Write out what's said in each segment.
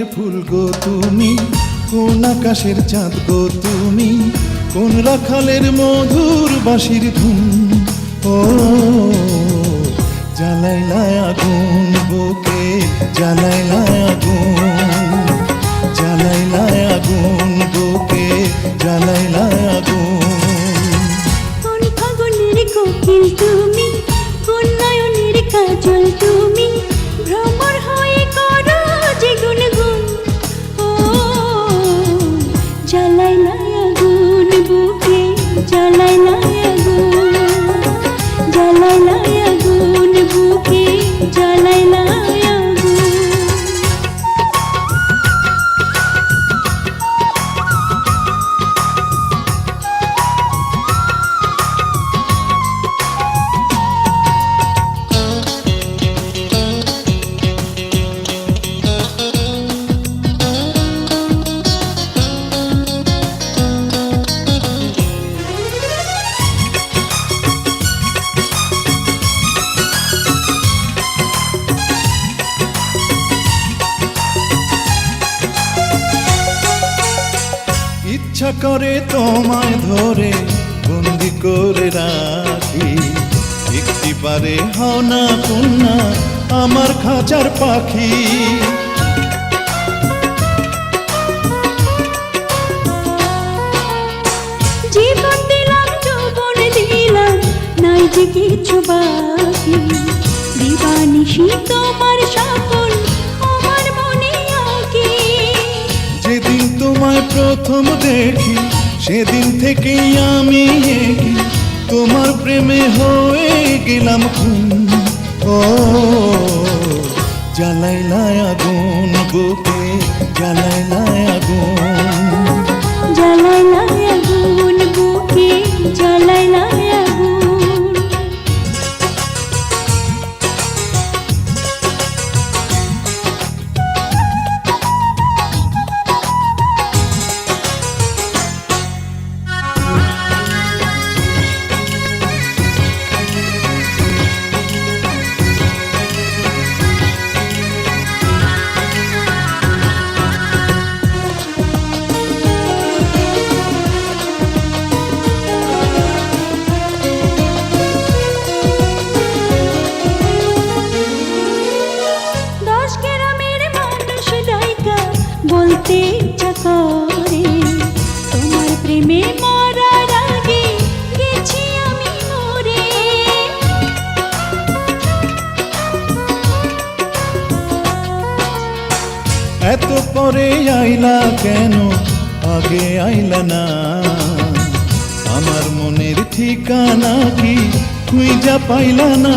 ফুল গো তুমি, কোন আকাশের চাঁদ গো তুমি, কোন রাখালের মধুর বাঁশির ধুম। ও জ্বালাইলায় আগুন বুকে জ্বালাইলায় আগুন জ্বালাইলায় আগুন বুকে জ্বালাইলায় করে তোমায় ধরে, বন্দি করে রাখি। একটি পারে হও না আমার খাঁচার পাখি। জীবন কিছু বাকি। দিবানিশি তোমার প্রথম দেখি, সেদিন থেকে আমি তোমার প্রেমে হয়ে গেলাম খুন। ও জ্বালাইলায় আগুন বুকে জ্বালাইলায় আগুন। জ্বালাই লাই আগুন বুকে, জ্বালাই এত পরে আইলা কেন? আগে আইলা না। আমার মনের ঠিকানা কি? খুঁজা পাইলা না।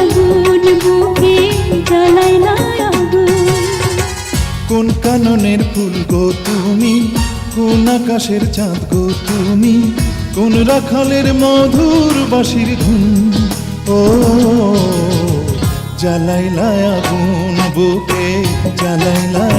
আগুন বুকে জ্বালাইলা আগুন। কোন কাননের ফুল গো তুমি? কোন আকাশের চাঁদ গো তুমি? কোন রাখালের মধুর বাসির ধুন? ও জ্বালাইলায় আগুন বুকে জ্বালাইলায়